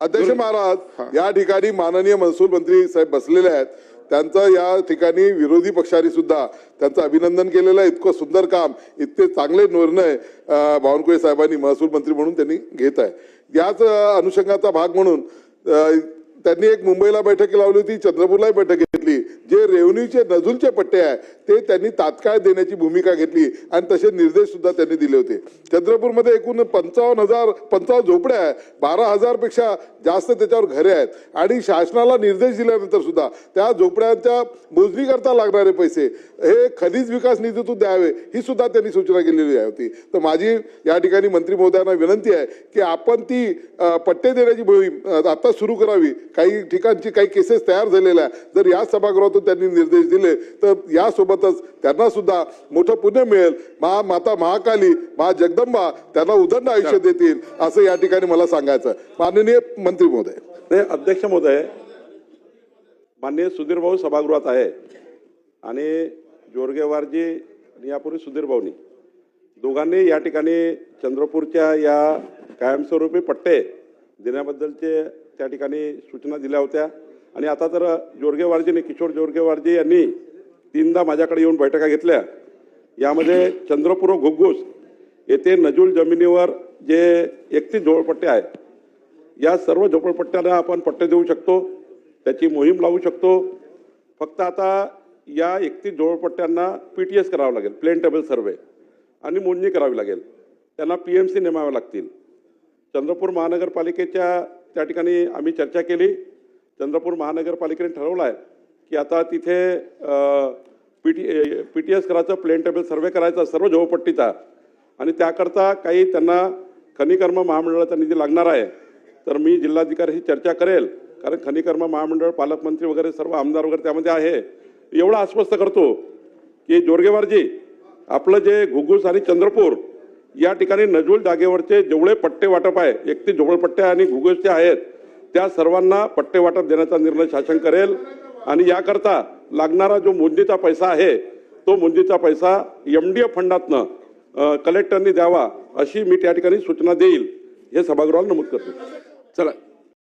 अध्यक्ष महाराज या ठिकाणी माननीय महसूल मंत्री साहेब बसलेले आहेत. त्यांचं या ठिकाणी विरोधी पक्षाने सुद्धा त्यांचं अभिनंदन केलेलं आहे. इतकं सुंदर काम इतके चांगले निर्णय बावनकुळे साहेबांनी महसूल मंत्री म्हणून त्यांनी घेत आहे. याच अनुषंगाचा भाग म्हणून त्यांनी एक मुंबईला बैठक लावली होती चंद्रपूरलाही बैठक जे रेव्हन्यूचे नजूलचे पट्टे आहे ते त्यांनी तात्काळ देण्याची भूमिका घेतली आणि तसे निर्देश सुद्धा त्यांनी दिले होते. चंद्रपूरमध्ये एकूण पंचावन्न हजार पंचावन्न झोपड्या आहे. बारा हजारपेक्षा जास्त त्याच्यावर घरे आहेत. आणि शासनाला निर्देश दिल्यानंतर सुद्धा त्या झोपड्यांच्या मोजणीकरता लागणारे पैसे हे खनिज विकास निधीतून द्यावे ही सुद्धा त्यांनी सूचना केलेली आहे होती. तर माझी या ठिकाणी मंत्री महोदयांना विनंती आहे की आपण ती पट्टे देण्याची मोहीम आता सुरू करावी. काही ठिकाणची काही केसेस तयार झालेल्या जर या सभागृहातून त्यांनी निर्देश दिले तर यासोबतच त्यांना सुद्धा मोठं पुण्य मिळेल. महा माता महाकाली महा जगदंबा त्यांना उदंड आयुष्य देतील असं या ठिकाणी मला सांगायचं. माननीय मंत्री महोदय. नाही अध्यक्ष महोदय माननीय सुधीर भाऊ सभागृहात आहे. आणि जोरगेवारजी आणि यापूर्वी सुधीर भाऊनी दोघांनी या ठिकाणी चंद्रपूरच्या या कायमस्वरूपी पट्टे देण्याबद्दलचे त्या ठिकाणी सूचना दिल्या होत्या. आणि आता तर जोरगेवारजीने किशोर जोरगेवारजी यांनी तीनदा माझ्याकडे येऊन बैठका घेतल्या. यामध्ये चंद्रपूर व घुग्गुस येथे नजूल जमिनीवर जे एकतीस झोपडपट्टे आहेत या सर्व झोपडपट्ट्यांना आपण पट्टे देऊ शकतो त्याची मोहीम लावू शकतो. फक्त आता या एकतीस झोपडपट्ट्यांना पी टी एस करावं लागेल प्लेन टेबल सर्वे आणि मोजणी करावी लागेल. त्यांना पी एम सी नेमाव्या लागतील. चंद्रपूर महानगरपालिकेच्या त्या ठिकाणी आम्ही चर्चा केली. चंद्रपूर महानगरपालिकेने ठरवलं आहे की आता तिथे P T P T S करायचं प्लेन टेबल सर्वे करायचा सर्व झोपट्टीचा आणि त्याकरता काही त्यांना खनिकर्म महामंडळाचा निधी लागणार आहे. तर मी जिल्हाधिकाऱ्याशी चर्चा करेल कारण खनिकर्म महामंडळ पालकमंत्री वगैरे सर्व आमदार वगैरे त्यामध्ये आहे. एवढं आश्वस्त करतो की जोरगेवारजी आपलं जे घुगुस आणि चंद्रपूर या ठिकाणी नजूल जागेवरचे जेवढे पट्टे वाटप आहे एकतीस झोपडपट्ट्या आणि घुगुसचे आहेत त्या सर्वांना पट्टे वाटप देण्याचा निर्णय शासन करेल. आणि याकरता लागणारा जो मुंदीचा पैसा आहे तो मुंदीचा पैसा एम डी एफ फंडातनं कलेक्टरनी द्यावा अशी मी त्या ठिकाणी सूचना देईल. हे सभागृहाला नमूद करतो. चला.